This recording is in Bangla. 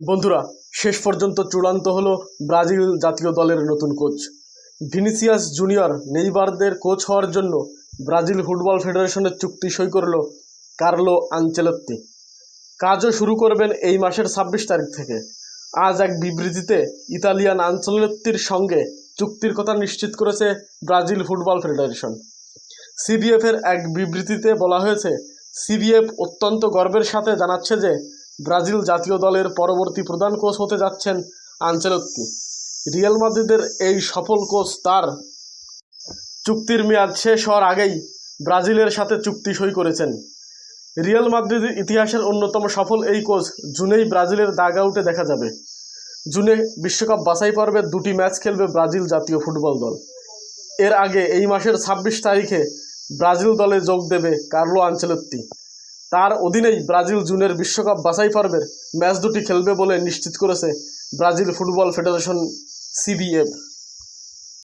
বন্ধুরা, শেষ পর্যন্ত চূড়ান্ত হলো ব্রাজিল জাতীয় দলের নতুন কোচ। ভিনিসিয়াস জুনিয়র নেইবারদের কোচ হওয়ার জন্য ব্রাজিল ফুটবল ফেডারেশনের চুক্তি সই করল কার্লো আঞ্চেলত্তি। কাজও শুরু করবেন এই মাসের ছাব্বিশ তারিখ থেকে। আজ এক বিবৃতিতে ইতালিয়ান আঞ্চলত্তির সঙ্গে চুক্তির কথা নিশ্চিত করেছে ব্রাজিল ফুটবল ফেডারেশন। সিবিএফের এক বিবৃতিতে বলা হয়েছে, সিবিএফ অত্যন্ত গর্বের সাথে জানাচ্ছে যে ব্রাজিল জাতীয় দলের পরবর্তী প্রধান কোচ হতে যাচ্ছেন আঞ্চেলত্তি। রিয়াল মাদ্রিদের এই সফল কোচ তার চুক্তির মেয়াদ শেষ হওয়ার আগেই ব্রাজিলের সাথে চুক্তি সই করেছেন। রিয়াল মাদ্রিদের ইতিহাসের অন্যতম সফল এই কোচ জুনেই ব্রাজিলের দাগাউটে দেখা যাবে। জুনে বিশ্বকাপ বাছাই পর্বের দুটি ম্যাচ খেলবে ব্রাজিল জাতীয় ফুটবল দল। এর আগে এই মাসের ছাব্বিশ তারিখে ব্রাজিল দলে যোগ দেবে কার্লো আঞ্চেলত্তি। তার অধীনেই ব্রাজিল জুনের বিশ্বকাপ বাছাই পর্বের ম্যাচ দুটি খেলবে বলে নিশ্চিত করেছে ব্রাজিল ফুটবল ফেডারেশন সিবিএফ।